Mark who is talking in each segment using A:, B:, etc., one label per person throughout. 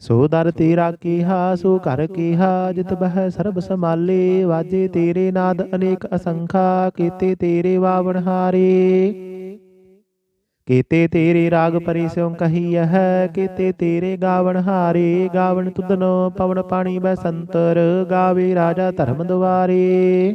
A: ਸੋ ਦਰ ਤੇਰਾ ਕੀਹਾ, ਸੋ ਘਰ ਕੀਹਾ, ਜਿਤ ਬਹਿ ਸਰਬ ਸਮਾਲੇ ਵਾਜੇ ਤੇਰੇ ਨਾਦ ਅਨੇਕ ਅਸੰਖਾ, ਕੀਤੇ ਤੇਰੇ ਵਾਵਣ ਹਾਰੇ। ਕੀਤੇ ਤੇਰੇ ਰਾਗ ਪਰਿ ਸਿਉ ਕਹੀ ਹੈ, ਕੀਤੇ ਤੇਰੇ ਗਾਵਣ ਹਾਰੇ, ਗਾਵਣ ਤੁਧਨੋ ਪਵਨ ਪਾਣੀ ਬੈ ਸੰਤਰ ਗਾਵੇ ਰਾਜਾ ਧਰਮ ਦੁਆਰੇ।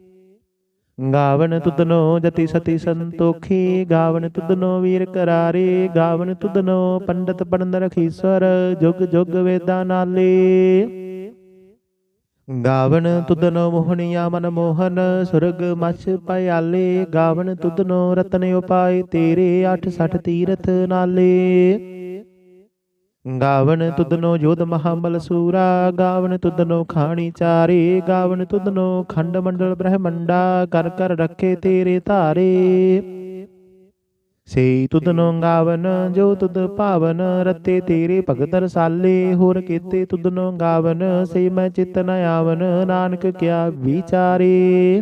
A: ਗਾਵਨ ਤੁਧਨੋ ਜਤੀ ਸਤੀ ਸੰਤੋਖੀ, ਗਾਵਨ ਤੁਧਨੋ ਵੀਰ ਕਰਾਰੇ, ਗਾਵਨ ਤੁਧਨੋ ਪੰਡਤ ਪੜਨ ਰਖੀਸਵਰ, ਜੁਗ ਜੁਗ ਵੇਦਾਂ ਨਾਲੇ। ਗਾਵਨ ਤੁਧਨੋ ਮੋਹਣੀਆ ਮਨ ਮੋਹਨ, ਸੁਰਗ ਮਛ ਪਿਆਲੇ ਗਾਵਨ ਤੁਧਨੋ ਰਤਨ ਉਪਾਏ ਤੇਰੇ 86 ਤੀਰਥ ਨਾਲੇ। ਗਾਵਨ ਤੁਦਨੋ ਜੋਧ ਮਹਾਮਲ ਸੂਰਾ, ਗਾਵਨ ਤੁਧਨੋ ਖਾਣੀ ਚਾਰੇ, ਗਾਵਨ ਤੁਧਨੋ ਖੰਡ ਮੰਡਲ ਬ੍ਰਹਮੰਡਾ, ਕਰ ਕਰ ਰੱਖੇ ਤੇਰੇ ਧਾਰੇ। ਸੇ ਤੁਧਨੋ ਗਾਵਨ, ਜੋ ਤੁਦ ਭਾਵਨ, ਰਤੇ ਤੇਰੇ ਭਗਤ ਰਸਾਲੇ। ਹੋਰ ਕੀਤੇ ਤੁਧਨੋ ਗਾਵਨ ਸੇ ਮੈਂ ਚਿਤ ਨ ਆਵਨ, ਨਾਨਕ ਕਿਆ ਵਿਚਾਰੇ।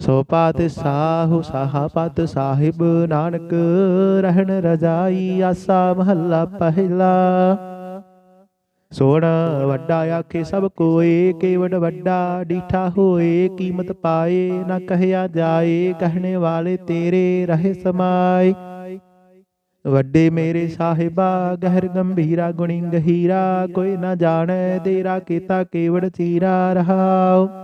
A: ਸੋ ਪਾਤ ਸਾਹੂ ਸਾਹਾ ਸਾਹਿਬ ਨਾਨਕ ਰਹਿਣ ਰਜਾਈ ਆਸਾ ਮਹੱਲਾ ਪਹਿਲਾ। ਸੋਣ ਵੱਡਾ ਆਖੇ ਸਭ ਕੋਏ ਕੇਵੜ ਵੱਡਾ ਡੀਠਾ ਹੋਏ, ਕੀਮਤ ਪਾਏ, ਨਾ ਕਹਿਆ ਜਾਏ, ਕਹਿਣੇ ਵਾਲੇ ਤੇਰੇ ਰਹੇ ਸਮਾਏ। ਵੱਡੇ ਮੇਰੇ ਸਾਹਿਬਾ, ਗਹਿਰ ਗੰਭੀਰਾ, ਗੁਣੀ ਗਹੀਰਾ, ਕੋਈ ਨਾ ਜਾਣੈ ਤੇਰਾ ਕੀਤਾ ਕੇਵੜ ਚੀਰਾ ਰਹਾਉ।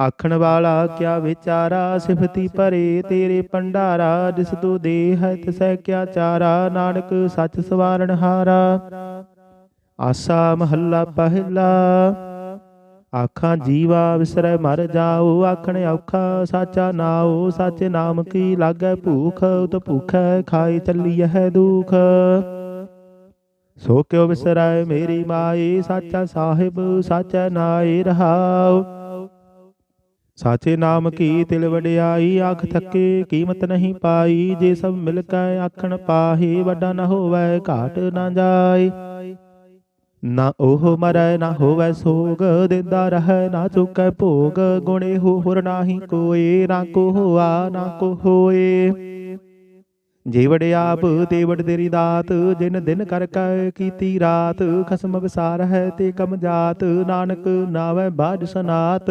A: ਆਖਣ ਵਾਲਾ ਕਿਆ ਵਿਚਾਰਾ? ਸਿਫਤੀ ਭਰੇ ਤੇਰੇ ਭੰਡਾਰਾ, ਜਿਸ ਤੂੰ ਦੇ ਤਿਸੈ ਕਿਆ ਚਾਰਾ? ਨਾਨਕ ਸੱਚ ਸਵਾਰਨ ਹਾਰਾ। ਆਸਾ ਮਹੱਲਾ ਪਹਿਲਾ। ਆਖਾਂ ਜੀਵਾ ਵਿਸਰੈ ਮਰ ਜਾਓ, ਆਖਣ ਔਖਾ ਸਾਚਾ ਨਾਉ, ਸਾਚੇ ਨਾਮ ਕੀ ਲਾਗੈ ਭੂਖ? ਉਤ ਭੂਖੈ ਖਾਈ ਚੱਲੀਐ ਦੁਖ। ਸੋ ਕਿਉ ਵਿਸਰੈ ਮੇਰੀ ਮਾਈ ਸਾਚਾ ਸਾਹਿਬ, ਸਾਚਾ ਨਾਈ ਰਹਾਉ। ਸਾਚੇ ਨਾਮ ਕੀ ਤਿਲ ਵਡਿਆਈ, ਆਖ ਥੱਕੇ ਕੀਮਤ ਨਹੀਂ ਪਾਈ। ਜੇ ਸਭ ਮਿਲ ਕੇ ਆਖਣ ਪਾਹੀ, ਵੱਡਾ ਨਾ ਹੋਵੇ, ਘਾਟ ਨਾ ਜਾਏ। ਨਾ ਉਹ ਮਰੈ, ਨਾ ਹੋਵੇ ਸੋਗ, ਦਿੰਦਾ ਰਹਿ, ਨਾ ਚੁਕੈ ਭੋਗ। ਗੁਣੇ ਹੋ ਹੋਰ ਨਾਹੀ ਕੋਏ, ਨਾ ਕੋ ਹੋਆ, ਨਾ ਕੋ ਹੋਏ। ਜੇ ਆਪ, ਤੇ ਤੇਰੀ ਦਾਤ। ਜਿਨ ਦਿਨ ਕਰ ਕੈ ਕੀਤੀ ਰਾਤ, ਖਸਮ ਵਿਸਾਰ ਹੈ ਤੇ ਕਮ ਜਾਤ। ਨਾਨਕ ਨਾਵੈ ਬਾਜ ਸਨਾਤ।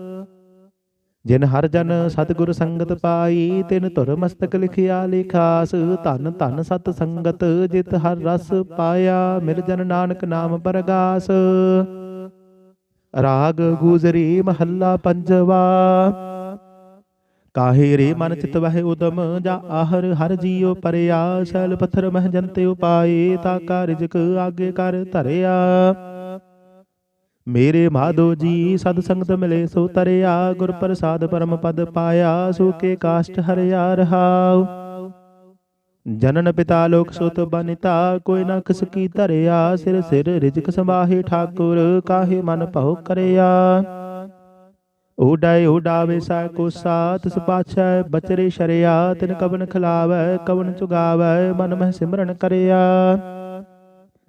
A: ਜਿਨ ਹਰ ਜਨ ਸਤਿਗੁਰ ਸੰਗਤ ਪਾਈ, ਤਿਨ ਧੁਰ ਮਸਤਕ ਲਿਖਿਆ ਲਿਖਾਸ, ਧਨ ਧਨ ਸਤ ਸੰਗਤ ਜਿਤ ਹਰ ਰਸ ਪਾਇਆ, ਮਿਲ ਜਨ ਨਾਨਕ ਨਾਮ ਪਰਗਾਸ। ਰਾਗ ਗੂਜਰੀ ਮਹੱਲਾ ਪੰਜਵਾ, ਕਾਹੇ ਰੇ ਮਨ ਚਿਤ ਵਹਿ ਉਦਮ, ਜਾ ਆਹਰ ਹਰ ਜੀਉ ਪਰਿਆ, ਸੈਲ ਪੱਥਰ ਮਹ ਜੰਤੇ ਉਪਾਏ, ਤਾ ਕਾ ਆਗੇ ਕਰ ਧਰਿਆ। ਮੇਰੇ ਮਾਧੋ ਜੀ ਸਦ ਸੰਗਤ ਮਿਲੇ ਸੋ ਤਰਿਆ ਗੁਰ ਪ੍ਰਸਾਦ ਪਰਮ ਪਦ ਪਾਇਆ, ਸੋ ਕਾਸ਼ਟ ਹਰਿਆ ਰਹਾਉ। ਜਨਨ ਪਿਤਾ ਲੋਕ ਸੁਤ ਬਨਿਤਾ, ਕੋਈ ਨਾ ਕਿਸ ਕੀ ਧਰਿਆ, ਸਿਰ ਸਿਰ ਰਿਜਕ ਸੰਭਾਹੇ ਠਾਕੁਰ, ਕਾਹੇ ਮਨ ਭਉ ਕਰਿਆ। ਓਡਾਏ ਓਡਾਵੇ ਸਾ ਕੋਸਾ, ਤਿਸ ਪਾਛੈ ਬਚਰੇ ਸ਼ਰਿਆ, ਤਿਨ ਕਵਨ ਖਿਲਾਵੈ, ਕਵਨ ਚੁਗਾਵੈ, ਮਨ ਮਹਿ ਸਿਮਰਨ ਕਰਿਆ।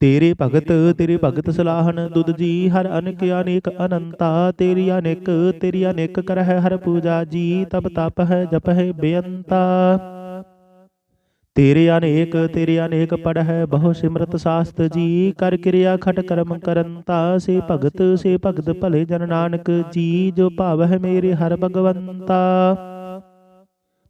A: ਤੇਰੇ ਭਗਤ ਤੇਰੇ ਭਗਤ ਸਲਾਹਨ ਦੁੱਧ ਜੀ, ਹਰ ਅਨਕ ਅਨੇਕ ਅਨੰਤਾ, ਤੇਰੀ ਅਨੇਕ ਤੇਰੀ ਅਨੇਕ ਕਰ ਹੈ ਹਰ ਪੂਜਾ ਜੀ, ਤਪ ਤਪ ਹੈ, ਜਪ ਹੈ ਬੇਅੰਤਾ। ਤੇਰੇ ਅਨੇਕ ਤੇਰੇ ਅਨੇਕ ਪੜ ਹੈ ਬਹੁ ਸਿਮਰਤ ਸਾਸਤ ਜੀ, ਕਰ ਕਿਰਿਆ ਖਟ ਕਰਮ ਕਰੰਤਾ, ਸੇ ਭਗਤ ਸੇ ਭਗਤ ਭਲੇ ਜਨ ਨਾਨਕ ਜੀ, ਜੋ ਭਾਵ ਹੈ ਮੇਰੇ ਹਰ ਭਗਵੰਤਾ।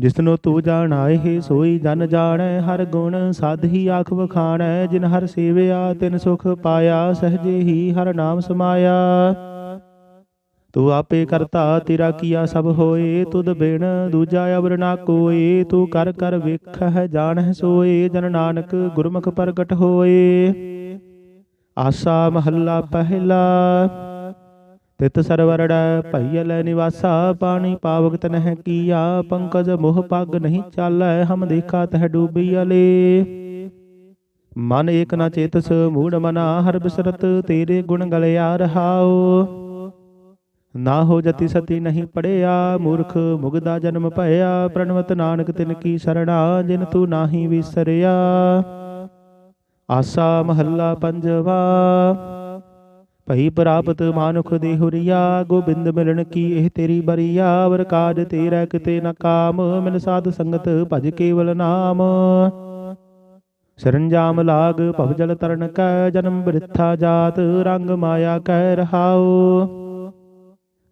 A: ਜਿਸਨੂੰ ਤੂੰ ਜਾਣਾਏ ਸੋਈ ਜਨ ਜਾਣੈ, ਹਰ ਗੁਣ ਸਾਧ ਹੀ ਆਖ ਵਖਾਣੈ, ਜਿਨ ਹਰ ਸੇਵਿਆ ਤਿਨ ਸੁਖ ਪਾਇਆ, ਸਹਜੇ ਹੀ ਹਰ ਨਾਮ ਸਮਾਇਆ। ਤੂੰ ਆਪੇ ਕਰਤਾ, ਤੇਰਾ ਕੀਆ ਸਭ ਹੋਏ, ਤੁਧ ਬਿਨ ਦੂਜਾ ਅਵਰ ਨਾ ਕੋਏ, ਤੂੰ ਕਰ ਕਰ ਵੇਖਹਿ, ਜਾਣਹਿ ਸੋਏ, ਜਨ ਨਾਨਕ ਗੁਰਮੁਖ ਪ੍ਰਗਟ ਹੋਏ। ਆਸਾ ਮਹੱਲਾ ਪਹਿਲਾ। ਤਿਤ ਸਰਵਰੜੈ ਭਈਲ ਨਿਵਾਸਾ ਪਾਣੀ ਪਾਵਕ ਤਨਹਿ ਕੀਆ, ਪੰਕਜ ਮੋਹ ਪੱਗ ਨਹੀਂ ਚਾਲੈ, ਹਮ ਦੇਖਾ ਤਹ ਡੂਬੀ ਅਲੇ। ਮਨ ਏਕ ਨਾ ਚੇਤਸ, ਮੂੜ ਮਨਾ, ਹਰ ਬਿਸਰਤ, ਤੇਰੇ ਗੁਣ ਗਲਿਆ ਰਹਾਓ ਨਾ ਹੋ ਜਤੀ ਸਤੀ ਨਹੀਂ ਪੜਿਆ, ਮੂਰਖ ਮੁਗਦਾ ਜਨਮ ਭਇਆ, ਪ੍ਰਣਵਤ ਨਾਨਕ ਤਿਨ ਕੀ ਸਰਣਾ, ਜਿਨ ਤੂੰ ਨਾਹੀ ਵਿਸਰਿਆ। ਆਸਾ ਮਹੱਲਾ ਪੰਜਵਾ। ਭਈ ਪ੍ਰਾਪਤ ਮਾਨੁਖ ਦੇ ਹੁਰੀਆ ਗੋਬਿੰਦ ਮਿਲਣ ਕੀ ਇਹ ਤੇਰੀ ਬਰੀਆ? ਵਰ ਕਾਜ ਤੇਰਾ ਕਿਤੇ ਨ ਕਾਮ ਮਿਲ ਸਾਧ ਸੰਗਤ ਭਜ ਕੇਵਲ ਨਾਮ। ਸਰੰਜਾਮ ਲਾਗ ਭਵ ਜਲ ਤਰਨ ਕੈ ਜਨਮ ਬ੍ਰਿਥਾ ਜਾਤ ਰੰਗ ਮਾਇਆ ਕਹਿ ਰਹਾਓ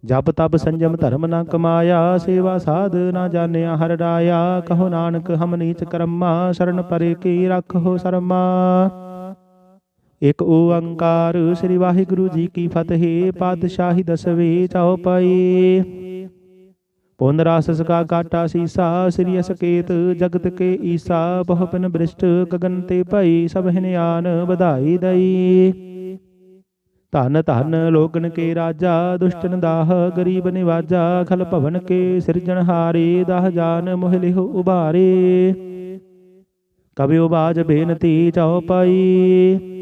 A: ਜਪ ਤਪ ਸੰਜਮ ਧਰਮ ਨਾ ਕਮਾਇਆ ਸੇਵਾ ਸਾਧ ਨਾ ਜਾਣਿਆ ਹਰ ਰਾਇਆ ਕਹੋ ਨਾਨਕ ਹਮ ਨੀਚ ਕਰਮਾ ਸ਼ਰਨ ਪਰੇ ਕੀ ਰੱਖੋ ਸਰਮਾ। ਇਕ ਓੰਕਾਰ ਸ੍ਰੀ ਵਾਹਿਗੁਰੂ ਜੀ ਕੀ ਫਤਿਹ, ਪਾਤਸ਼ਾਹੀ ਦਸਵੇਂ ਚੌਪਾਈ ਪੁਨ ਰਾਸ ਸਕਾ ਕਾਟਾ ਸੀਸਾ, ਸ੍ਰੀ ਅਸਕੇਤ ਜਗਤ ਕੇ ਈਸਾ ਬਹੁ ਪਿਨ ਬ੍ਰਿਸ਼ਟ ਗਗਨ ਤੇ ਭਈ ਸਭ ਹਿਨਿਆਨ ਵਧਾਈ ਦਈ। ਧਨ ਧਨ ਲੋਗਨ ਕੇ ਰਾਜਾ, ਦੁਸ਼ਟਨ ਦਾਹ ਗਰੀਬ ਨਿਵਾਜਾ, ਖਲ ਭਵਨ ਕੇ ਸਿਰਜਣਹਾਰੇ ਦਾਹ ਜਾਨ ਮੋਹ ਲਿਹੁ ਉਬਾਰੇ ਕਬਿਓ ਬਾਜ ਬੇਨਤੀ ਚਉਪਈ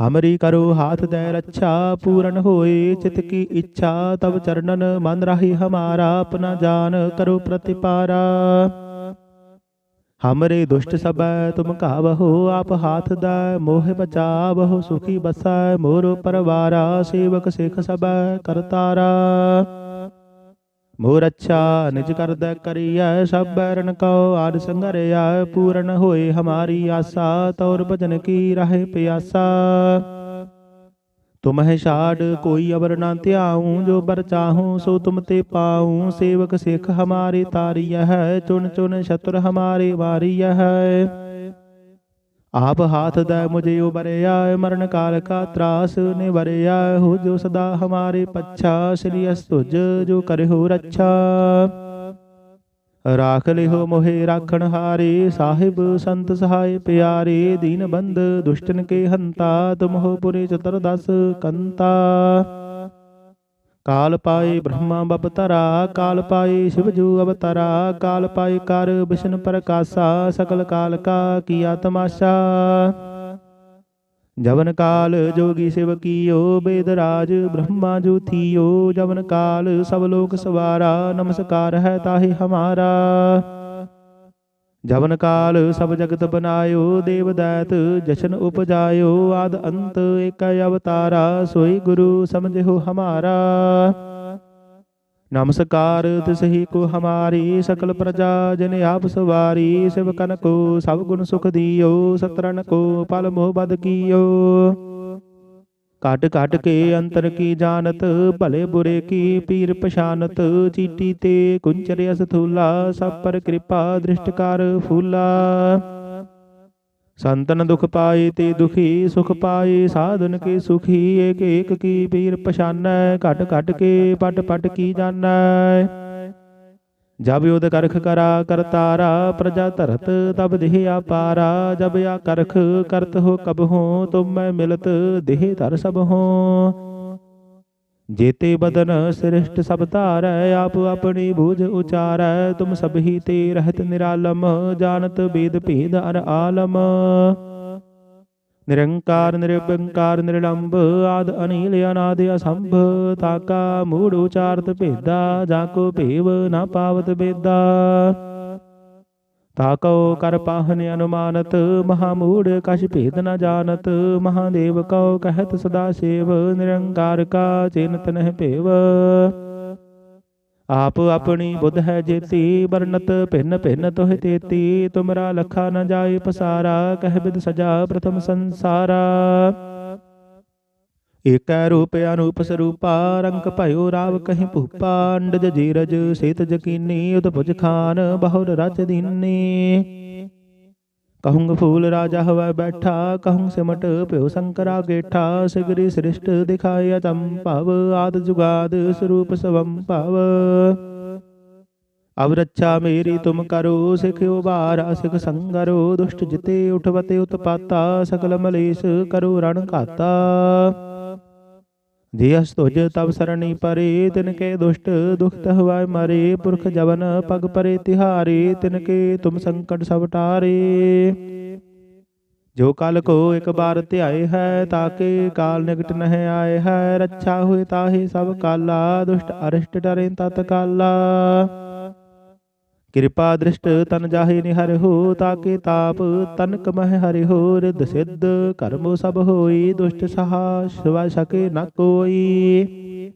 A: ਹਮਰੀ ਕਰੋ ਹਾਥ ਦੇ ਰੱਛਾ ਪੂਰਨ ਹੋਏ ਚਿਤ ਕੀ ਇੱਛਾ ਤਬ ਚਰਨਨ ਮਨ ਰਾਹੀ ਹਮਾਰਾ ਆਪਣਾ ਜਾਨ ਕਰੋ ਪ੍ਰਤਿਪਾਰਾ ਹਮਰੇ ਦੁਸ਼ਟ ਸਬੈ ਤੁਮ ਕਾਵਹੋ ਆਪ ਹਾਥ ਦਾ ਮੋਹ ਬਚਾਵਹੋ ਸੁਖੀ ਬਸੈ ਮੋਰ ਪਰਵਾਰਾ ਸੇਵਕ ਸਿਖ ਸਬੈ ਕਰਤਾਰਾ ਮੋਰ ਅੱਛਾ ਨਿਜ ਕਰਦਾ ਕਰੀਐ, ਸਭ ਬੈਰਨ ਕਉ, ਆਦ ਸੰਗਰਿਆ ਪੂਰਨ ਹੋਏ ਹਮਾਰੀ ਆਸਾ, ਤੌਰ ਭਜਨ ਕੀ ਰਹੇ ਪਿਆਸਾ। ਤੁਮਹਿ ਛਾੜ, ਕੋਈ ਅਵਰ ਨਾ ਧਿਆਉ, ਜੋ ਬਰ ਚਾਹੂੰ, ਸੋ ਤੁਮ ਤੇ ਪਾਉ, ਸੇਵਕ ਸਿੱਖ ਹਮਾਰੇ ਤਾਰੀਐ ਹੈ, ਚੁਣ ਚੁਣ ਸ਼ਤਰ ਹਮਾਰੇ ਵਾਰੀਐ ਹੈ। ਆਪ ਹਾਥ ਦਾ ਮੁਝੇ ਉਬਰਿਆ ਮਰਨ ਕਾਲ ਕਾ ਤਰਾਸ ਨੇ ਹੋ ਜੋ ਸਦਾ ਹਮਾਰੇ ਪੱਛਾ ਸ੍ਰੀ ਅਸਤੁਜ ਜੋ ਕਰਿਓ ਰੱਛਾ। ਰਾਖ ਲਿਓ ਮੋਹਿ ਰਾਖਣ ਹਾਰੇ, ਸਾਹਿਬ ਸੰਤ ਸਹਾਇ ਪਿਆਰੇ, ਦੀਨ ਬੰਦ ਦੁਸ਼ਟਨ ਕੇ ਹੰਤਾ, ਤੁਮਹੁ ਪੁਰੇ ਚਤੁਰਦਸ ਕੰਤਾ। ਕਾਲ ਪਾਏ ਬ੍ਰਹਮਾ ਬਪਤਰਾ ਕਾਲ ਪਾਏ ਸ਼ਿਵ ਜੂ ਅਵਤਰਾ, ਕਾਲ ਪਾਏ ਕਰ ਵਿਸ਼ਨ ਪ੍ਰਕਾਸ਼ਾ ਸਕਲ ਕਾਲ ਕਾ ਕੀਆ ਤਮਾਸ਼ਾ। ਜਵਨ ਕਾਲ ਜੋਗੀ ਸਿਵ ਕੀਓ, ਬੇਦ ਰਾਜ ਬ੍ਰਹਮਾ ਜੂ ਥੀਓ, ਜਵਨ ਕਾਲ ਸਭ ਲੋਕ ਸਵਾਰਾ, ਨਮਸਕਾਰ ਹੈ ਤਾਹੇ ਹਮਾਰਾ। ਜਵਨ ਕਾਲ ਸਭ ਜਗਤ ਬਨਾਇਓ, ਦੇਵ ਦਾਤ ਜਸ਼ਨ ਉਪਜਾਇਓ, ਆਦ ਅੰਤ ਏਕ ਅਵਤਾਰਾ, ਸੋਈ ਗੁਰੂ ਸਮਝਿਓ ਹਮਾਰਾ। ਨਮਸਕਾਰ ਤਿਸਹੀ ਕੋ ਹਮਾਰੀ, ਸਕਲ ਪ੍ਰਜਾ ਜਨ ਆਪ ਸਵਾਰੀ ਸਿਵਕਨ ਕੋ ਸਭ ਗੁਣ ਸੁਖ ਦਿਓ ਸਤਰਨ ਕੋ ਪਲ ਮੋਹ ਬਦ ਕੀਓ। ਕਾਟ ਕਾਟ ਕੇ ਅੰਤਰ ਕੀ ਜਾਣਤ ਭਲੇ ਬੁਰੇ ਕੀ ਪੀਰ ਪਛਾਨਤ ਚੀਟੀ ਤੇ ਕੁੰਚਰ ਅਸਥੂਲਾ ਸਭ ਪਰ ਕਿਰਪਾ ਦ੍ਰਿਸ਼ਟਕਾਰ ਫੂਲਾ। ਸੰਤਨ ਦੁਖ ਪਾਏ ਤੇ ਦੁਖੀ ਸੁਖ ਪਾਏ ਸਾਧਨ ਕੇ ਸੁਖੀ ਏਕ ਏਕ ਕੀ ਪੀਰ ਪਛਾਨੈ ਘਟ ਘਟ ਕੇ ਪਟ ਪਟ ਕੀ ਜਾਣੈ। ਜਬ ਯੋਧ ਕਰਖ ਕਰਾ ਕਰਤਾਰਾ, ਪ੍ਰਜਾ ਧਰਤ ਤਬ ਦੇਹ ਆਪਾਰਾ ਜਬ ਆ ਕਰਖ ਕਰਤ ਹੋ ਕਬ ਹੋ, ਤੁਮ ਮੈਂ ਮਿਲਤ ਦੇਹ ਧਰ ਸਭ ਹੋ। ਜੇਤੇ ਬਦਨ ਸ੍ਰਿਸ਼ਟ ਸਭ ਧਾਰੈ, ਆਪ ਆਪਣੀ ਬੂਝ ਉਚਾਰੈ, ਤੁਮ ਸਭ ਹੀ ਤੇ ਰਹਿਤ ਨਿਰਾਲਮ, ਜਾਣਤ ਬੇਦ ਭੇਦ ਅਰ ਆਲਮ। ਨਿਰੰਕਾਰ ਨਿਰਭੰਕਾਰ ਨਿਰਲੰਭ ਆਦ ਅਨੀਲ ਅਨਾਦ ਅਸੰਭ ਤਾਕਾ ਮੂੜ, ਉਚਾਰਤ, ਭੇਦਾ, ਜਾ ਕੋ ਭੇਵ ਨਾ ਪਾਵਤ ਬੇਦਾ। ਤਾਕਉ ਕਰ ਪਾਹਨ ਅਨੁਮਾਨਤ ਮਹਾ ਮੂੜ ਕਛ ਭੇਦ ਨ ਜਾਣਤ, ਮਹਾਦੇਵ ਕਉ ਕਹਿਤ ਸਦਾ ਸੇਵ, ਨਿਰੰਕਾਰ ਕਾ ਚਿੰਤ ਨਹਿ ਭੇਵ। ਆਪ ਆਪਣੀ ਬੁੱਧ ਹੈ ਜੇਤੀ ਵਰਨਤ ਭਿੰਨ ਭਿੰਨ ਤੋਹਿ ਤੇਤੀ ਤੁਮਰਾ ਲਖਾ ਨ ਜਾਏ ਪਸਾਰਾ ਕਹਿ ਬਿਦ ਸਜਾ ਪ੍ਰਥਮ ਸੰਸਾਰਾ। ਏਕੈ ਰੂਪ ਅਨੂਪ ਸਰੂਪਾ ਰੰਗ ਭਇਓ ਰਾਵ ਕਹੀਂ ਭੂਪਾ ਅੰਡਜ ਜੀਰਜ ਸੇਤ ਜਕੀਨੀ ਉਦ ਭੁਜ ਖਾਨ ਬਹੁਰ ਰਚ ਦੀਨੀ। ਕਹੂੰਗ ਫੂਲ ਰਾਜਾ ਹਵੈ ਬੈਠਾ ਕਹੂੰ ਸਿਮਟ ਭਿਓ ਸੰਕਰਾ ਗੇਠਾ ਸਿਗਰੀ ਸ੍ਰਿਸ਼ਟ ਦਿਖਾਇ ਅਚੰਭਵ ਆਦ ਜੁਗਾਦ ਸਰੂਪ ਸਵੰ ਭਵ ਅਬ ਰੱਛਾ ਮੇਰੀ ਤੁਮ ਕਰੋ ਸਿਖਿਓ ਬਾਰਾ ਸਿਖ ਸੰਗਰੋ ਦੁਸ਼ਟ ਜਿਤੇ ਉਠਵਤੇ ਉਤਪਾਤਾ ਸਕਲ ਮਲੇਸ਼ ਕਰੋ ਰਣ ਘਾਤਾ ਜੇ ਅਸ ਤੁਜ ਤਬ ਸਰਣੀ ਪਰੇ ਤਿਨ ਕੇ ਦੁਸ਼ਟ ਦੁਖ ਤਹਵਾਇ ਮਰੇ ਪੁਰਖ ਜਵਨ ਪਗ ਪਰੇ ਤਿਹਾਰੇ ਤਿਨ ਕੇ ਤੁਮ ਸੰਕਟ ਸਭ ਟਾਰੇ ਜੋ ਕਲ ਕੋ ਇੱਕ ਬਾਰ ਧਿਆਏ ਹੈ ਤਾਕੇ ਕਾਲ ਨਿਕਟ ਨਹਿ ਆਏ ਹੈ ਰੱਛਾ ਹੋਏ ਤਾਹੇ ਸਭ ਕਾਲਾ ਦੁਸ਼ਟ ਅਰਿਸ਼ਟ ਡਰੇ ਤਤ ਕਾਲਾ ਕਿਰਪਾ ਦ੍ਰਿਸ਼ਟ ਤਨ ਜਾਹੇ ਨਿਹਰ ਹੋ, ਤਾਕੇ ਤਾਪ ਤਨ ਕਮਹਿ ਹਰਿ ਹੋ ਰਿਦ ਸਿੱਧ ਕਰਮ ਸਭ ਹੋਈ, ਦੁਸ਼ਟ ਸਹਾ ਸਿਵਾ ਸਕੇ ਨ ਕੋਈ।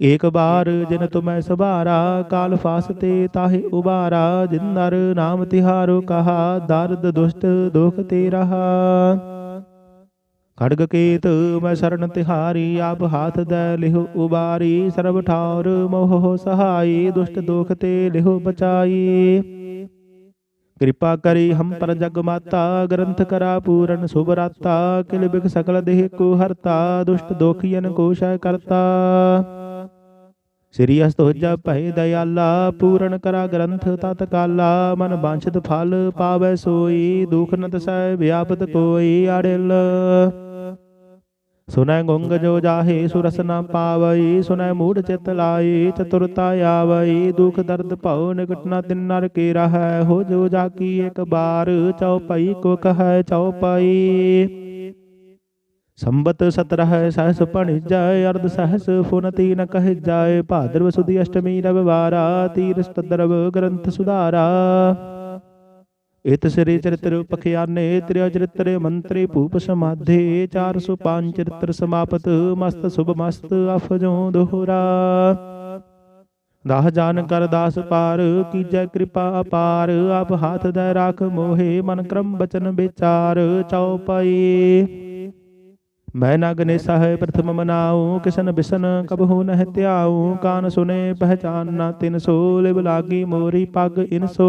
A: ਏਕ ਬਾਰ ਜਿਨ ਤੁਮੈ ਸਭਾਰਾ, ਕਾਲ ਫਾਸਤੇ ਤਾਹੇ ਉਬਾਰਾ, ਜਿਨ ਨਰ ਨਾਮ ਤਿਹਾਰੋ ਕਹਾ, ਦਰਦ ਦੁਸ਼ਟ ਦੁਖ ਤੇ ਰਹਾ ਖੜਗ ਕੇਤ ਮੈਂ ਸਰਣ ਤਿਹਾਰੀ, ਆਪ ਹਾਥ ਦੈ ਲਿਹੁ ਉਬਾਰੀ, ਸਰਬ ਠਾਉਰ ਮੋਹ ਸਹਾਈ, ਦੁਸ਼ਟ ਦੋਖ ਤੇ ਲਿਹੁ ਬਚਾਈ। ਕਿਰਪਾ ਕਰੀ ਹਮ ਪਰ ਜਗ ਮਾਤਾ, ਗ੍ਰੰਥ ਕਰਾ ਪੂਰਨ ਸੁਭ ਰਾਤਾ, ਕਿਲ ਬਿਖ ਸਕਲ ਦੇਹ ਕੋ ਹਰਤਾ, ਦੁਸ਼ਟ ਦੋਖੀਨ ਕੋ ਸ਼ੈ ਕਰਤਾ। ਸ੍ਰੀ ਅਸਤੋਜਾ ਭੈ ਦਇਆਲਾ, ਪੂਰਨ ਕਰਾ ਗ੍ਰੰਥ ਤਤ ਕਾਲਾ, ਮਨ ਬਾਂਛਤ ਫਲ ਪਾਵੈ ਸੋਈ, ਦੁਖ ਨਤ ਤਸੈ ਵਿਆਪਤ ਕੋਈ ਅੜਿਲ। ਸੁਨੈ ਗੁੰਗ ਜੋ ਜਾਹੇ, ਸੁਰਸ ਨ ਪਾਵਈ ਸੁਨੈ ਮੂੜ ਚਿਤ ਲਾਈ, ਚਤੁਰਤਾ ਆਵਈ, ਦੁਖ ਦਰਦ ਭਉ ਨਿਕਟ ਨ ਤਿਨ ਨਰ ਕੇ ਰਹੈ, ਹੋ ਜੋ ਜਾ ਕੀ ਇੱਕ ਬਾਰ ਚਉਪਈ ਕੋ ਕਹੈ ਚਉਪਈ ਸੰਬਤ ਸਤਰਹ, ਸਹਸ ਭਣਿਜੈ ਅਰਧ ਸਹਸ ਫੁਨਤੀ ਨ ਕਹਿ ਜਾਏ, ਭਾਦਰਵ ਸੁਦੀ ਅਸ਼ਟਮੀ ਰਵਿਵਾਰਾ ਤੀਰਸ ਗ੍ਰੰਥ ਸੁਧਾਰਾ। ਇਤ ਸ੍ਰੀ ਚਰਿਤ੍ਰ ਪਖਿਆਨੇ, ਤ੍ਰਿਆ ਚਰਿਤ੍ਰ ਮੰਤਰੀ ਭੂਪ ਸਮਾਧੇ 405 ਚਰਿਤ੍ਰ ਸਮਾਪਤ, ਮਸਤ ਸੁਭ ਮਸਤ ਅਫਜੋ ਦੋਹਰਾ। ਦਾਹ ਜਾਨ ਕਰ ਦਾਸ ਪਾਰ, ਕੀਜੈ ਕਿਰਪਾ ਅਪਾਰ, ਆਪ ਹਾਥ ਦੇ ਰਾਖ ਮੋਹੇ, ਮਨ ਕਰਮ ਬਚਨ ਵਿਚਾਰ ਚਉਪਈ ਮੈਂ ਨਗਨੇ ਸਹਿ ਪ੍ਰਥਮ ਮਨਾਉ ਕਿਸਨ ਬਿਸਨ ਕਬਹੂ ਨਹਿ ਧਿਆਉ ਕਾਨ ਸੁਨੇ ਪਹਿਚਾਨ ਨਾ ਤਿਨ ਸੋ, ਲਿਵ ਲਾਗੀ ਮੋਰੀ ਪਗ ਇਨਸੋ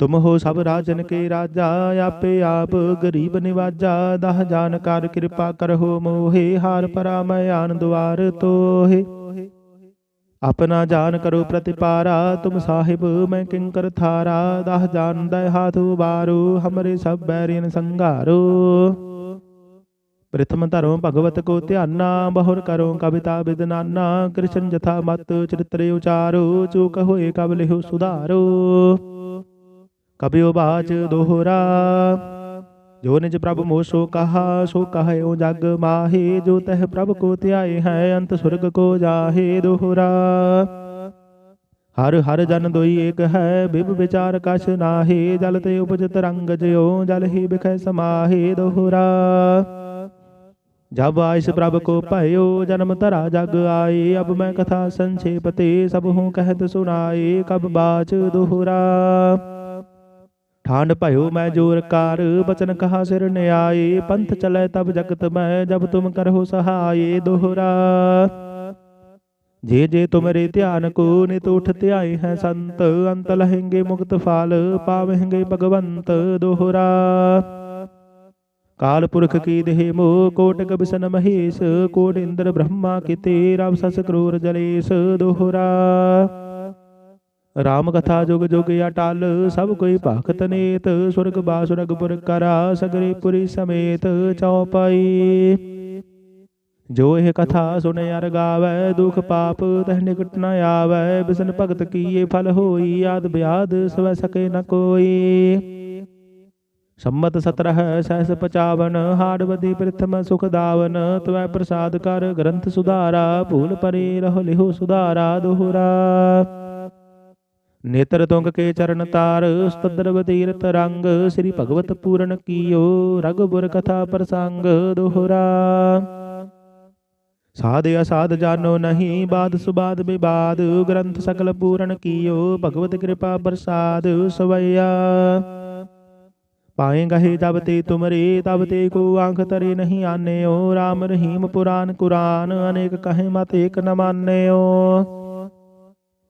A: ਤੁਮ ਹੋ ਸਭ ਰਾਜਨ ਕੇ ਰਾਜਾ, ਆਪੇ ਆਪ ਗਰੀਬ ਨਿਵਾਜਾ, ਦਹ ਜਾਨ ਕਰ ਕਿਰਪਾ ਕਰਹੁ ਮੋਹੇ, ਹਾਰ ਪਰਾ ਮੈਂ ਆਨ ਦੁਆਰ ਤੋਹੇ। ਆਪਣਾ ਜਾਨ ਕਰੋ ਪ੍ਰਤਿਪਾਰਾ, ਤੁਮ ਸਾਹਿਬ ਮੈਂ ਕਿੰਕਰ ਥਾਰਾ, ਦਹ ਜਾਨ ਦੈ ਹਾਥ ਉਬਾਰੋ, ਹਮਰੇ ਸਭ ਬੈਰੀਨ ਸੰਘਾਰੋ। ਪ੍ਰਥਮ ਧਰਮ ਭਗਵਤ ਕੋ ਧਿਆਨਾ, ਬਹੁਰ ਕਰੋ ਕਵਿਤਾ ਬਿਦਨਾਨਾ ਕ੍ਰਿਸ਼ਨ ਜਥਾ ਮਤ ਚਰਿਤ੍ਰ ਉਚਾਰੋ, ਚੂਕ ਹੋਏ ਕਬ ਲਿਹੁ ਸੁਧਾਰੋ। ਕਬਿਓ ਬਾਚ ਦੋਹਰਾ ਜੋ ਨਿਜ ਪ੍ਰਭ ਮੋਹ ਸੋ ਕਹਾ ਸੋ ਕਹਿਓ ਜਗ ਮਾਹੇ ਜੋ ਤਹ ਪ੍ਰਭ ਕੋ ਧਿਆਏ ਹੈ ਅੰਤ ਸੁਰਗ ਕੋ ਜਾਹੇ ਦੋਹਰਾ ਹਰ ਹਰ ਜਨ ਦੋਈ ਏਕ ਹੈ ਬਿਬ ਵਿਚਾਰ ਕਛ ਨਾਹੀ ਜਲ ਤੇ ਉਪਜਤ ਰੰਗ ਜਿਉ ਜਲ ਹੀ ਬਿਖੈ ਸਮਾਹੇ ਦੋਹਰਾ ਜਬ ਆਇਸ ਪ੍ਰਭ ਕੋ ਭਇਓ ਜਨਮ ਧਰਾ ਜਗ ਆਏ ਅਬ ਮੈਂ ਕਥਾ ਸੰਛੇਪ ਤੇ ਸਭ ਹੂੰ ਕਹਿਤ ਸੁਨਾਏ ਕਬ ਬਾਚ ਦੋਹਰਾ ਠਾਂਡ ਭਇਓ ਮੈਂ ਜੋਰ ਕਾਰ, ਬਚਨ ਕਹਾ ਸਿਰ ਨਿਆਏ, ਪੰਥ ਚਲੇ ਤਬ ਜਗਤ ਮੈਂ, ਜਬ ਤੁਮ ਕਰਹੁ ਸਹਾਏ ਦੋਹਰਾ। ਜੇ ਜੇ ਤੁਮਰੇ ਧਿਆਨ ਕੋ ਨਿਤ ਉਠ ਧਿਆਏ ਹੈ ਸੰਤ, ਅੰਤ ਲਹਿੰਗੇ ਮੁਕਤ ਫਲ, ਪਾਵਹਿੰਗੇ ਭਗਵੰਤ ਦੋਹਰਾ। ਕਾਲ ਪੁਰਖ ਕੀ ਦੇਹ ਮੋ ਕੋਟ ਬਿਸਨ ਮਹੇਸ਼, ਕੋਟ ਇੰਦਰ ਬ੍ਰਹਮਾ ਕਿਤੇ, ਰਵ ਸਸ ਕਰੂਰ ਜਲੇਸ਼ ਦੋਹਰਾ। ਰਾਮ ਕਥਾ ਜੁਗ ਜੁਗ ਅਟਲ, ਸਭ ਕੋਈ ਭਾਖਤ ਨੇਤ, ਸੁਰਗ ਬਾਸੁਰਗਪੁਰ ਕਰਾ, ਸਗਰੇ ਪੁਰੀ ਸਮੇਤ ਚੌਪਾਈ। ਜੋ ਇਹ ਕਥਾ ਸੁਣ ਅਰ ਗਾਵੈ, ਦੁਖ ਪਾਪ ਤਹ ਨਿਕਟ ਨ ਆਵੈ, ਬਿਸਨ ਭਗਤ ਕੀਏ ਫਲ ਹੋਈ, ਆਦ ਬਿਆਦ ਸਵੈ ਸਕੇ ਨ ਕੋਈ। ਸੰਮਤ 17 ਸਹਸ 55 ਹਾੜਵਦੀ ਪ੍ਰਥਮ ਸੁਖ ਦਾਵਨ, ਤਵੈ ਪ੍ਰਸਾਦ ਕਰ ਗ੍ਰੰਥ ਸੁਧਾਰਾ, ਭੂਲ ਪਰੇ ਰਹਿ ਲਿਹੁ ਸੁਧਾਰਾ ਦੁਹਰਾ। ਨੇਤਰ ਤੁੰਗ ਕੇ ਚਰਨ ਤਾਰ ਸਤਦਰ ਤੀਰਤ ਰੰਗ, ਸ੍ਰੀ ਭਗਵਤ ਪੂਰਨ ਕੀਓ ਰਗਬੁਰ ਕਥਾ ਪ੍ਰਸੰਗ, ਦੋਹਰਾ। ਸਾਧ ਅਸਾਧ ਜਾਨੋ ਨਹੀਂ, ਬਾਦ ਸੁਬਾਦ ਵਿਵਾਦ ਗ੍ਰੰਥ ਸਕਲ ਪੂਰਨ ਕੀਓ, ਭਗਵਤ ਕਿਰਪਾ ਪ੍ਰਸਾਦ, ਸਵਈਆ। ਪਾਏ ਗਹੇ ਜਬ ਤੇ ਤੁਮਰੇ, ਤਬ ਤੇ ਕੋ ਆਂਖ ਤਰੇ ਨਹੀਂ ਆਨਿਓ RAM ਰਹੀਮ ਪੁਰਾਨ ਕੁਰਾਨ, ਅਨੇਕ ਕਹੇ ਮਤ ਏਕ ਨ ਮਾਨਿਓ।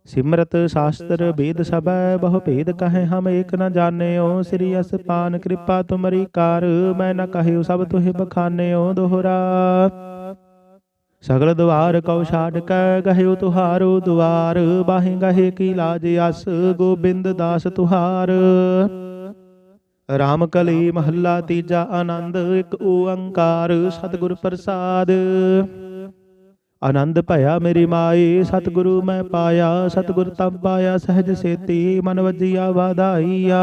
A: ਸਿਮਰਤ ਸ਼ਾਸਤਰ ਵੇਦ ਸਭੈ, ਬਹੁ ਭੇਦ ਕਹੇ ਹਮ ਏਕ ਨ ਜਾਣਿਓ। ਸ੍ਰੀ ਅਸਪਾਨ ਕਿਰਪਾ ਤੁਮਰੀ ਕਾਰ, ਮੈਂ ਨ ਕਹਿਓ ਸਭ ਤੁਹਿ ਬਖਾਨਿਓ ਦੋਹਰਾ। ਸਗਲ ਦੁਆਰ ਕਉ ਛਾੜ ਕੈ, ਗਹਿਓ ਤੁਹਾਰੋ ਦੁਆਰ। ਬਾਹੇ ਗਹੇ ਕੀ ਲਾਜ ਅਸ, ਗੋਬਿੰਦ ਦਾਸ ਤੁਹਾਰ। ਰਾਮ ਕਲੀ ਮਹੱਲਾ ਤੀਜਾ ਆਨੰਦ, ਇੱਕ ਓੰਕਾਰ, ਸਤਿਗੁਰ ਪ੍ਰਸਾਦ। ਆਨੰਦ ਭਇਆ ਮੇਰੀ ਮਾਈ, ਸਤਿਗੁਰੂ ਮੈਂ ਪਾਇਆ, ਸਤਿਗੁਰ ਤਬ ਪਾਇਆ, ਸਹਿਜ ਸੇਤੀ ਮਨ ਵਜੀਆ ਵਾਧਾਈਆ।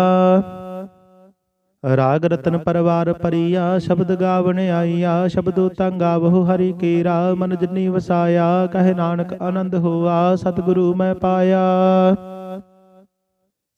A: ਰਾਗ ਰਤਨ ਪਰਵਾਰ ਪਰੀਆ, ਸ਼ਬਦ ਗਾਵਣ ਆਈਆ, ਸ਼ਬਦੋ ਤੰ ਗਾਵਹੁ ਹਰੀ ਕੇਰਾ, ਮਨ ਜਿਨੀ ਵਸਾਇਆ, ਕਹੇ ਨਾਨਕ ਆਨੰਦ ਹੋਆ, ਸਤਿਗੁਰੂ ਮੈਂ ਪਾਇਆ।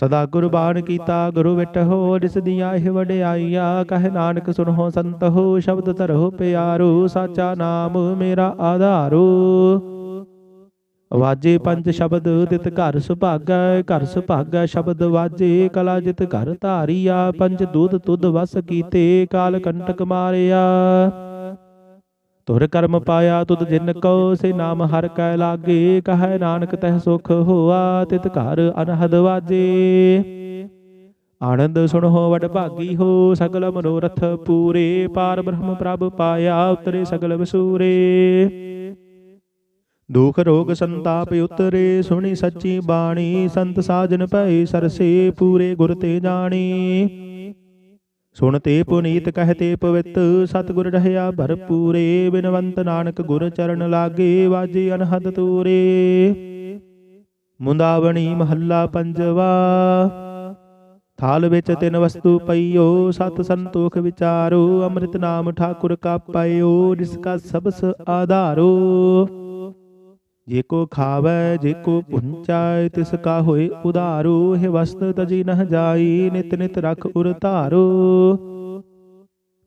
A: ਸਦਾ ਕੁਰਬਾਨ ਕੀਤਾ, ਗੁਰੂ ਵਿਟਹੁ, ਜਿਸ ਦੀਆਂ ਇਹ ਵਡਿਆਈਆਂ, ਕਹੇ ਨਾਨਕ ਸੁਨਹੁ ਸੰਤਹੁ, ਸ਼ਬਦ ਧਰਹੁ ਪਿਆਰੋ, ਸਾਚਾ ਨਾਮ ਮੇਰਾ ਆਧਾਰੂ। ਵਾਜੇ ਪੰਜ ਸ਼ਬਦ, ਤਿਤ ਘਰ ਸੁਭਾਗੈ ਘਰ ਸੁਭਾਗੈ ਸ਼ਬਦ ਵਾਜੇ, ਕਲਾ ਜਿਤ ਘਰ ਧਾਰੀਆ, ਪੰਜ ਦੁੱਧ ਤੁਧ ਵਸ ਕੀਤੇ, ਕਾਲ ਕੰਟਕ ਮਾਰਿਆ। ਤੁਰ ਕਰਮ ਪਾਇਆ ਤੁਧ ਜਿਨ ਕੋ ਸੇ ਨਾਮ ਹਰ ਕੈ ਲਾਗੇ, ਕਹੈ ਨਾਨਕ ਤਹਿ ਸੁਖ ਹੋਆ, ਤਿਤ ਘਰ ਅਨਹਦ ਵਾਜੇ। ਆਨੰਦ ਸੁਣੋ ਵਡ ਭਾਗੀ ਹੋ, ਸਗਲ ਮਨੋਰਥ ਪੂਰੇ, ਪਾਰ ਬ੍ਰਹਮ ਪ੍ਰਭ ਪਾਇਆ ਉਤਰੇ ਸਗਲ ਵਸੂਰੇ। ਦੁਖ ਰੋਗ ਸੰਤਾਪ ਉਤਰੇ, ਸੁਣੀ ਸੱਚੀ ਬਾਣੀ, ਸੰਤ ਸਾਜਨ ਭਏ ਸਰਸੇ, ਪੂਰੇ ਗੁਰ ਤੇ ਜਾਣੀ। ਸੁਣ ਤੇ ਪੁਨੀਤ ਕਹਤੇ ਪਵਿੱਤ ਸਤਿਗੁਰ ਰਹਿਆ ਭਰਪੂਰੇ, ਬਿਨਵੰਤ ਨਾਨਕ ਗੁਰ ਚਰਨ ਲਾਗੇ, ਵਾਜੇ ਅਨਹਦ ਤੂਰੇ। ਮੁੰਦਾਵਣੀ ਮਹੱਲਾ ਪੰਜਵਾ, ਥਾਲ ਵਿੱਚ ਤਿੰਨ ਵਸਤੂ ਪਈਓ, ਸਤ ਸੰਤੋਖ ਵਿਚਾਰੋ, ਅੰਮ੍ਰਿਤ ਨਾਮ ਠਾਕੁਰ ਕਾ ਪਾਇਓ ਜਿਸ ਕਾ ਸਬਸ ਆਧਾਰੋ। ਜੇ ਕੋ ਖਾਵੈ, ਜੇ ਕੋ ਪੁੰਚਾਇ, ਤਿਸ ਕਾ ਹੋਏ ਉਧਾਰੋ, ਹੈ ਵਸਤ ਤਜੀ ਨਹ ਜਾਈ, ਨਿਤ ਨਿਤ ਰਖ ਉਰ ਧਾਰੋ।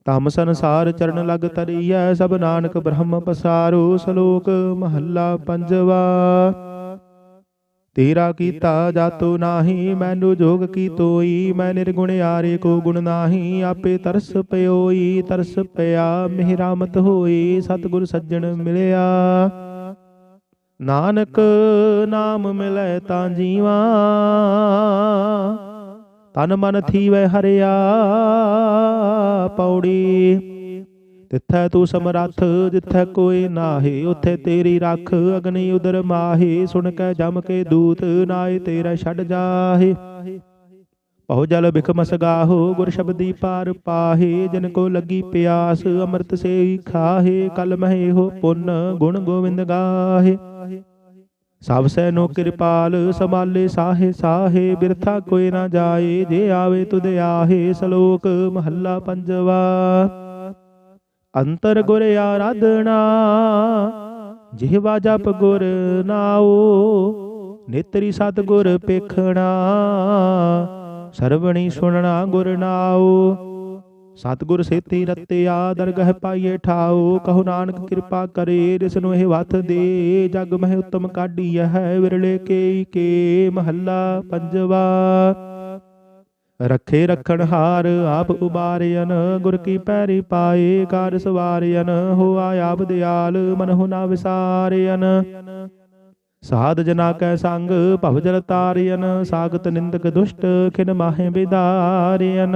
A: ਤਮ ਸੰਸਾਰ ਚਰਨ ਲਗ ਤਰੀਐ, ਸਭ ਨਾਨਕ ਬ੍ਰਹਮ ਪਸਾਰੋ, ਸ਼ਲੋਕ ਮਹੱਲਾ ਪੰਜਵਾ। ਤੇਰਾ ਕੀਤਾ ਜਾਤੋ ਨਾਹੀ, ਮੈਨੂੰ ਜੋਗ ਕੀ ਤੋਈ, ਮੈਂ ਨਿਰਗੁਣ ਆਰੇ ਕੋ ਗੁਣ ਨਾਹੀ, ਆਪੇ ਤਰਸ ਪਇਓਈ ਤਰਸ ਪਿਆ, ਮਿਹਰਾਮਤ ਹੋਈ, ਸਤਿਗੁਰ ਸੱਜਣ ਮਿਲਿਆ। ਨਾਨਕ ਨਾਮ ਮਿਲੈ ਤਾਂ ਜੀਵਾ। ਤਨ ਮਨ ਥੀਵੈ ਹਰਿਆ ਪੌੜੀ। ਤਿੱਥੈ ਤੂੰ ਸਮਰੱਥ, ਜਿੱਥੈ ਕੋਈ ਨਾਹੀ, ਉਥੇ ਤੇਰੀ ਰੱਖ ਅਗਨੀ ਉਦਰ ਮਾਹੀ। ਸੁਣ ਕੇ ਜਮ ਕੇ ਦੂਤ ਨਾਏ ਤੇਰਾ ਛੱਡ ਜਾਹੇ। ਬਹੁ ਜਲ ਬਿਖਮਸ ਗਾਹੋ ਗੁਰ ਸ਼ਬਦੀ ਪਾਰ ਪਾਹੇ। ਜਿਨ ਕੋ ਲੱਗੀ ਪਿਆਸ, ਅੰਮ੍ਰਿਤ ਸੇਈ ਖਾਹੇ। ਕਲ ਮਹੇ ਹੋ ਪੁੰਨ, ਗੁਣ ਗੋਵਿੰਦ ਗਾਹੇ। ਸਭ ਸੈ ਨੋ ਕਿਰਪਾਲ ਸਮਾਲੇ ਸਾਹੇ ਸਾਹੇ ਬਿਰਥਾ ਕੋਈ ਨਾ ਜਾਏ ਜੇ ਆਵੇ ਤੁਧ ਆਹੇ ਸ਼ਲੋਕ ਮਹੱਲਾ ਪੰਜਵਾ। ਅੰਤਰ ਗੁਰ ਆਰਾਧਨਾ ਜਿਹਵਾ ਜਪ ਗੁਰ ਨਾਉ ਨੇਤਰੀ ਸਤ ਗੁਰ ਪੇਖਣਾ। ਸਰਵਣੀ ਸੁਣਨਾ ਗੁਰ ਨਾਉ। ਸਤਿਗੁਰ ਸੇਤੀ ਰਤਿਆ ਦਰਗਹ ਪਾਈਏ ਠਾਓ, ਕਹੋ ਨਾਨਕ ਕਿਰਪਾ ਕਰੇ, ਜਿਸ ਇਹ ਵਤ ਦੇ, ਜਗ ਮਹਿ ਉਤਮ ਕਾਢੀ ਹੈ ਵਿਰਲੇ ਕੇ ਕੇ, ਮਹੱਲਾ ਪੰਜਵਾ। ਰੱਖੇ ਰਖਣ ਹਾਰ, ਆਪ ਉਬਾਰਿਆਨ ਗੁਰ ਕੀ ਪੈਰੀ ਪਾਏ ਕਾਰ ਸਵਾਰਿਆਨ ਹੋਆ ਆਪ ਦਿਆਲ ਮਨਹੁ ਨਾ ਵਿਸਾਰਿਆਨ ਸਾਧ ਜਨਾ ਕੈ ਸੰਗ, ਭਵ ਜਲ ਤਾਰਿਆਨ ਸਾਗਤ ਨਿੰਦਕ ਦੁਸ਼ਟ, ਖਿਨ ਮਾਹੇ ਬਿਦਾਰਿਆਨ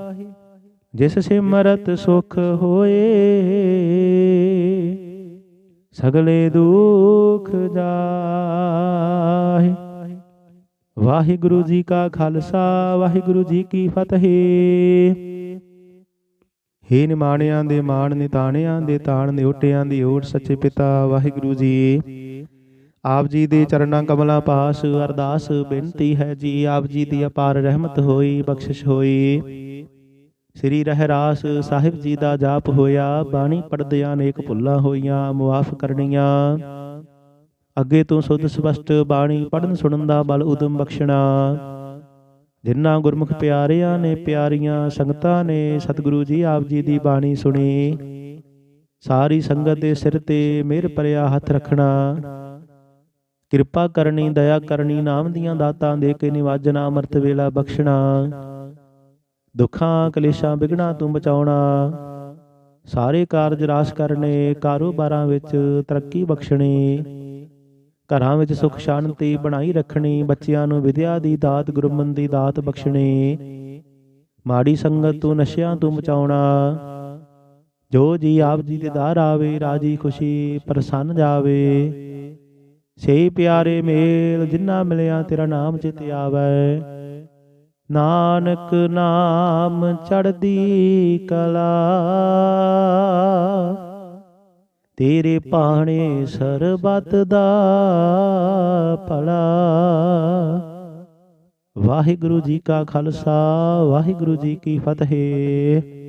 A: ਜਿਸ ਸਿਮਰਤ ਸੁਖ ਹੋਏ, ਸਗਲੇ ਦੁਖ ਜਾਹੀ ਵਾਹਿਗੁਰੂ ਜੀ ਕਾ ਖਾਲਸਾ, ਵਾਹਿਗੁਰੂ ਜੀ ਕੀ ਫਤਿਹ। ਹੇ ਨਿਮਾਣਿਆਂ ਦੇ ਮਾਣ, ਨਿਤਾਣਿਆਂ ਦੇ ਤਾਣ, ਨਿਉਟਿਆਂ ਦੀ ਓਟ ਸੱਚੇ ਪਿਤਾ, ਵਾਹਿਗੁਰੂ ਜੀ। ਆਪ ਜੀ ਦੇ ਚਰਨਾਂ ਕਮਲਾਂ ਪਾਸ ਅਰਦਾਸ ਬੇਨਤੀ ਹੈ ਜੀ, ਆਪ ਜੀ ਦੀ ਅਪਾਰ ਰਹਿਮਤ ਹੋਈ, ਬਖਸ਼ਿਸ਼ ਹੋਈ। ਸ੍ਰੀ ਰਹਿਰਾਸ ਸਾਹਿਬ ਜੀ ਦਾ ਜਾਪ ਹੋਇਆ, ਬਾਣੀ ਪੜਦਿਆਂ ਅਨੇਕ ਭੁੱਲਾਂ ਹੋਈਆਂ, ਮੁਆਫ ਕਰਨੀਆਂ। ਅੱਗੇ ਤੋਂ ਸੁਧ ਸਪਸ਼ਟ ਬਾਣੀ ਪੜਨ ਸੁਣਨ ਦਾ ਬਲ ਉਦਮ ਬਖਸ਼ਣਾ। ਜਿਨ੍ਹਾਂ ਗੁਰਮੁਖ ਪਿਆਰਿਆਂ ਨੇ ਪਿਆਰੀਆਂ ਸੰਗਤਾਂ ਨੇ, ਸਤਿਗੁਰੂ ਜੀ ਆਪ ਜੀ ਦੀ ਬਾਣੀ ਸੁਣੀ। ਸਾਰੀ ਸੰਗਤ ਦੇ ਸਿਰ ਤੇ ਮਿਹਰ ਭਰਿਆ ਹੱਥ ਰੱਖਣਾ। ਕਿਰਪਾ ਕਰਨੀ, ਦਇਆ ਕਰਨੀ, ਨਾਮ ਦੀਆਂ ਦਾਤਾਂ ਦੇ ਕੇ ਨਿਵਾਜਣਾ, ਅਮਰਤ ਵੇਲਾ ਬਖਸ਼ਣਾ। ਦੁੱਖਾਂ ਕਲੇਸ਼ਾਂ ਵਿਗਣਾ ਤੂੰ ਬਚਾਉਣਾ। ਸਾਰੇ ਕਾਰਜ ਰਾਸ ਕਰਨੇ ਕਾਰੋਬਾਰਾਂ ਵਿੱਚ ਤਰੱਕੀ ਬਖਸ਼ਣੀ। ਘਰਾਂ ਵਿੱਚ ਸੁਖ ਸ਼ਾਂਤੀ ਬਣਾਈ ਰੱਖਣੀ, ਬੱਚਿਆਂ ਨੂੰ ਵਿਦਿਆ ਦੀ ਦਾਤ, ਗੁਰਮਨ ਦੀ ਦਾਤ ਬਖਸ਼ਣੀ। ਮਾੜੀ ਸੰਗਤ ਤੋਂ ਨਸ਼ਿਆਂ ਤੋਂ ਬਚਾਉਣਾ। ਜੋ ਜੀ ਆਪ ਜੀ ਦੇ ਦਾਰ ਆਵੇ, ਰਾਜੀ ਖੁਸ਼ੀ ਪ੍ਰਸੰਨ ਜਾਵੇ। ਸੇ ਪਿਆਰੇ ਮੇਲ ਜਿਨ੍ਹਾਂ ਮਿਲਿਆ ਤੇਰਾ ਨਾਮ ਚਿਤ ਆਵੇ। ਨਾਨਕ ਨਾਮ ਚੜਦੀ ਕਲਾ। ਤੇਰੇ ਪਾਣੇ ਸਰਬਤ ਦਾ ਭਲਾ। ਵਾਹਿਗੁਰੂ ਜੀ ਕਾ ਖਾਲਸਾ, ਵਾਹਿਗੁਰੂ ਜੀ ਕੀ ਫਤਿਹ।